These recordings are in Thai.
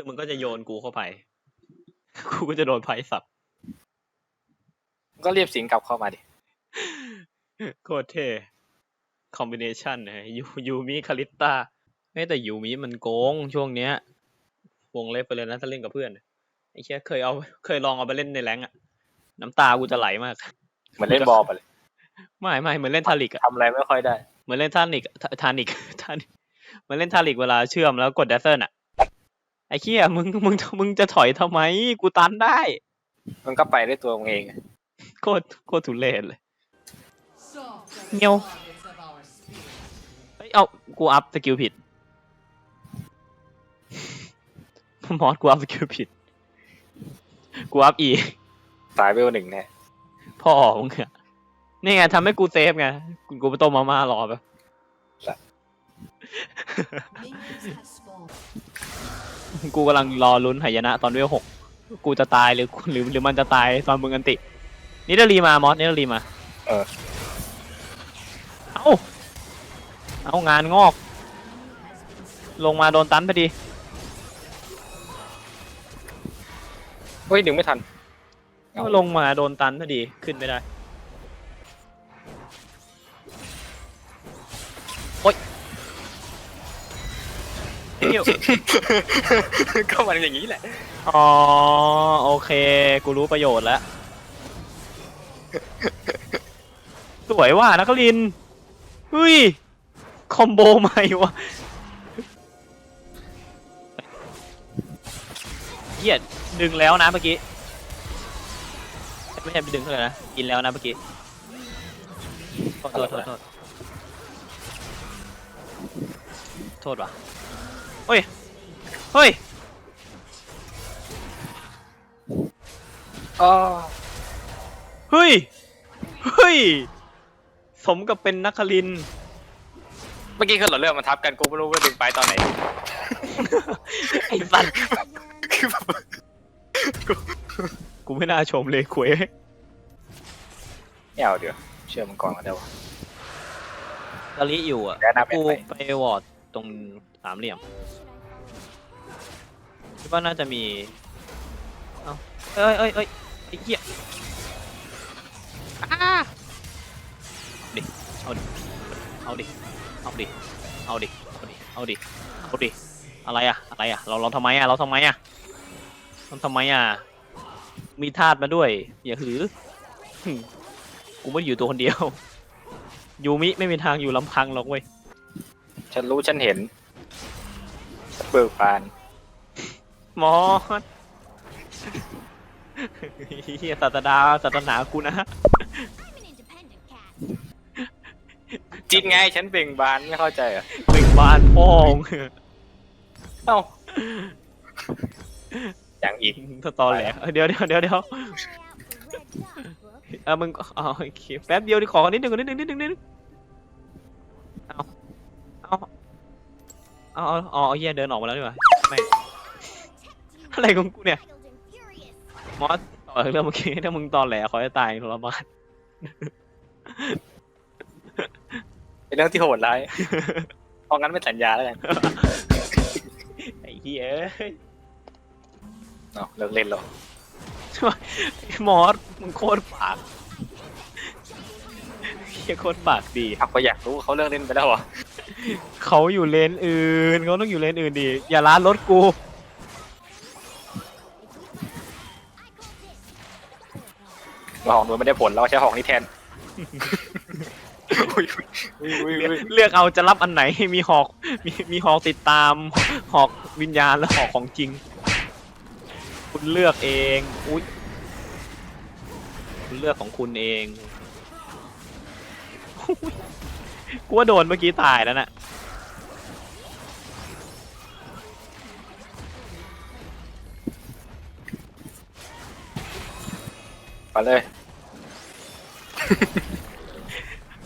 คือมึงก็จะโยนกูเข้าไป กูก็จะโดนไพ่สับ ก็เรียบสิงกลับเข้ามาดิ โคตรเท่คอมบิเนชันนะยูยูมิคาริตตาไม่แต่ยูมิมันโกงช่วงเนี้ย วงเล็บไปเลยนะถ้าเล่นกับเพื่อนไอ้เชี่ยเคยเอาเคยลองเอาไปเล่นในแรงค์อะน้ำตากูจะไหลมาก เหมือนเล่นบอลไปเลย ไม่ไม่เหมือนเล่นทาริกอะทำอะไรไม่ค่อยได้ เหมือนเล่นทานิกทาทานิกทานิกเหมือนเล่นทาริกเวลาเชื่อมแล้วกดแดสเซิลอะ ไอ้เชี่ยมึงมึงมึงจะถอยทำไม กูตันได้ มันก็ไปด้วยตัวมึงเองโคตรโคตรทุเรศเลยเงี Nghèo. ยวเฮ้ยเอากูอัพสกิลผิดมอสกูอัพสกิลผิดกูอัพอีตายไปวันหนึ่งแน่พ่อมึงอะนี่ไงทำให้กูเซฟไงกูกูไปต้มมาม่ารอไป กูกำลังรอลุ้นหายนะตอนเวลหกกูจะตายหรือหรือหรือมันจะตายตอนมึงอันติ นี่เดลีมามอสนี่เดลีมา เออ เอาเอางานงอก ลงมาโดนตันพอดี เฮ้ยดึงไม่ทันก็ลงมาโดนตันพอดีขึ้นไม่ได้ เหี้ยวก็มันอย่างนี้แหละ อ๋อโอเค กูรู้ประโยชน์แล้ว สวยว่ะนักลินทร์เฮ้ย คอมโบใหม่วะเหี้ยดึงแล้วนะเมื่อกี้ ไม่ใช่ไปดึงเท่าไหร่นะกินแล้วนะเมื่อกี้โทษโทษโทษโทษโทษว่ะเฮ้ย เฮ้ยอ๋อเฮ้ย เฮ้ย สมกับเป็นนักคลินทร์เมื่อกี้คือเราเรื่องมันทับกันกูไม่รู้ว่าดึงไปตอนไหน ไอ้สัตว์คือแบบกูไม่น่าชมเลยคุยไม่เอาเดี๋ยว เชื่อมันก่อนก็ได้วะตอลิอยู่อะแนะนำไปกูไปวอร์ด ตรงสามเหลี่ยมคิดว่าน่าจะมี เอ้าเอ้ยเอ้ยเอ้ยไอ้เหี้ยอ้าดิ เอาดิ เอาดิ เอาดิ เอาดิ เอาดิ เอาดิ เอาดิ อะไรอะอะไรอะเราเราทำไมอะเราทำไมอะเราทำไมอะมีทาสมาด้วย อย่าหือ กูไม่ได้อยู่ตัวคนเดียว ยูมิไม่มีทางอยู่ลำพังหรอกเว้ย ฉันรู้ฉันเห็นเบิกบานมอสเฮียศาสดาศาสนากูนะจิตไงฉันเบ่งบานไม่เข้าใจเหรอเป็นบ้านพ่องเอ้าอย่างอีกสตอแหลกเดี๋ยวเดี๋ยวเดี๋ยวเดี๋ยวเออมึงเอาโอเคแป๊บเดียวดิขอนิดนึงนิดนึงนิดนึงนิดนึงเอา เอาเอาเอาเอาเอาเฮียเดินออกมาแล้วดีกว่าไม่ง อะไรของกูเนี่ย มอสต่อเรื่องเมื่อกี้ถ้ามึงตอแหลขอให้ตายทรมานเป็นเรื่องที่โหดร้าย เพราะงั้นไม่สัญญาแล้วกันไอ้เฮียเอ้ยเนาะเลิกเล่นหรอกมอสมึงโคตรปากเฮียโคตรปากดีถ้าเขาอยากรู้เขาเลิกเล่นไปแล้วเหรอ เขาอยู่เลนอื่นเขาต้องอยู่เลนอื่นดีอย่าล้านรถกูว่าของนู้นไม่ได้ผลเราใช้ของนี้แทนอุ้ยอุ้ยอุ้ยอุ้ยเลือกเอาจะรับอันไหนมีหอกมีมีหอกติดตาม หอกวิญญาณและหอกของจริง คุณเลือกเองอุ้ยคุณเลือกของคุณเอง กูว่าโดนเมื่อกี้ตายแล้วน่ะมาเลย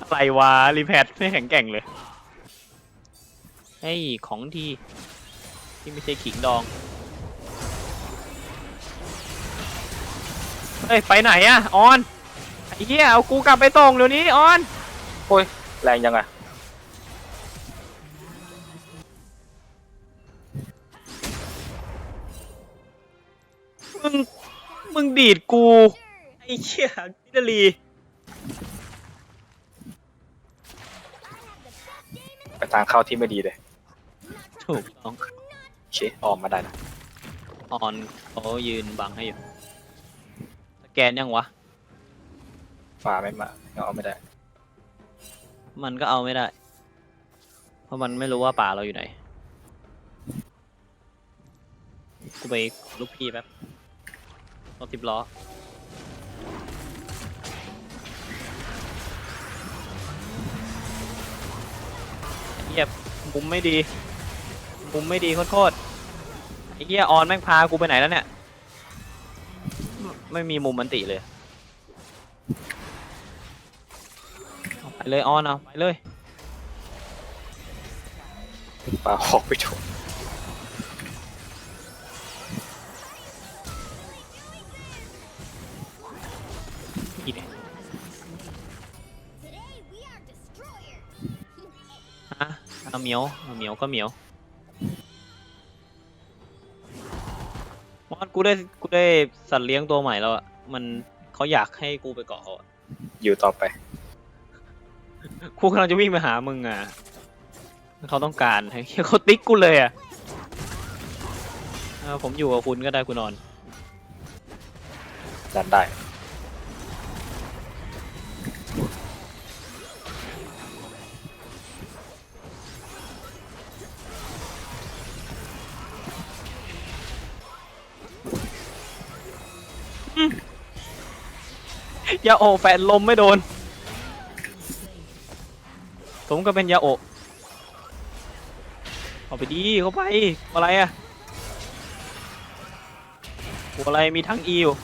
อะไรวะรีแพทไม่แข็งแกร่งเลยเฮ้ยของดีที่ไม่ใช่ขิงดอง เฮ้ย ไปไหนอะออนไอ้เหี้ยเอากูกลับไปตรงเดี๋ยวนี้ออน โอ้ย แรงยังไงมึงดีดกู ไอ้เหี้ยนิดาลีไปทางเข้าที่ไม่ดีเลย ถูกต้องโอเคออกมาได้นะ ออนเขายืนบังให้อยู่ สแกนยังวะฟ้าไม่มาเอาไม่ได้ มันก็เอาไม่ได้ เพราะมันไม่รู้ว่าป่าเราอยู่ไหน กูไปลูกพี่แป๊บรถสิบล้อ เหี้ยมุมไม่ดี มุมไม่ดีโคตรๆไอ้เหี้ยออนแม่งพากูไปไหนแล้วเนี่ย ไม่มีมุมมันติเลย เอาไปเลยออนเอาไปเลยฟ้าออกไปถูกอีกเนี่ยฮะเอาเหมียวเอาเหมียวก็เหมียวมอสกูได้กูได้สัตว์เลี้ยงตัวใหม่แล้วอะมันเขาอยากให้กูไปเกาะเขาอะอยู่ต่อไป กูกำลังจะวิ่งไปหามึงอะ เขาต้องการให้เขาติ๊กกูเลยอะเออผมอยู่กับคุณก็ได้คุณนอน ดันได้ยาโอแฟนลมไม่โดน ผมก็เป็นยาโอะเอาไปดีเข้าไปอะไรอะหัวอะไรมีทั้งอีอยู่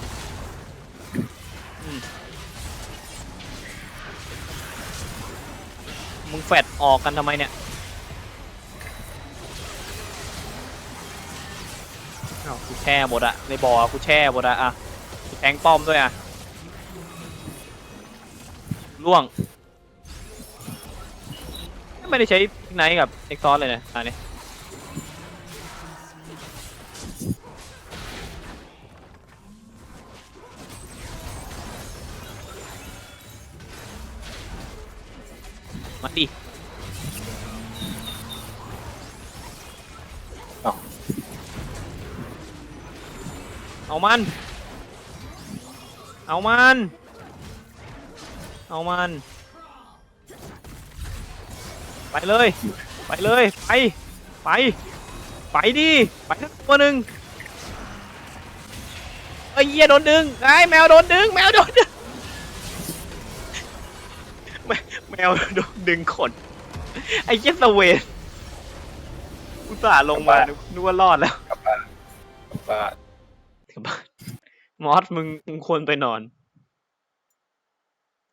อืมมึงแฟดออกกันทำไมเนี่ยอ้ากูแช่หมดอะในบ่อกูแช่หมดอะอะกูแทงป้อมด้วยอะล่วง ไม่ได้ใช้ไนท์กับเอ็กซอสเลยนะอันนี้มาดิเอ้าเอามัน เอามัน เอามัน ไปเลย ไปเลย ไป ไป ไปดิ ไปสักตัวหนึ่งไอ้ยเหี้ยโดนดึงไอ้แมวโดนดึง แมวโดนดึงแมแมวโดนดึงขน ไอ้เหี้ยสเวนอุตส่าห์ลงมา นึกนึกว่ารอดแล้วกลับบ้านกลับบ้านกลับบ้านมอสมึงมึงควรไปนอน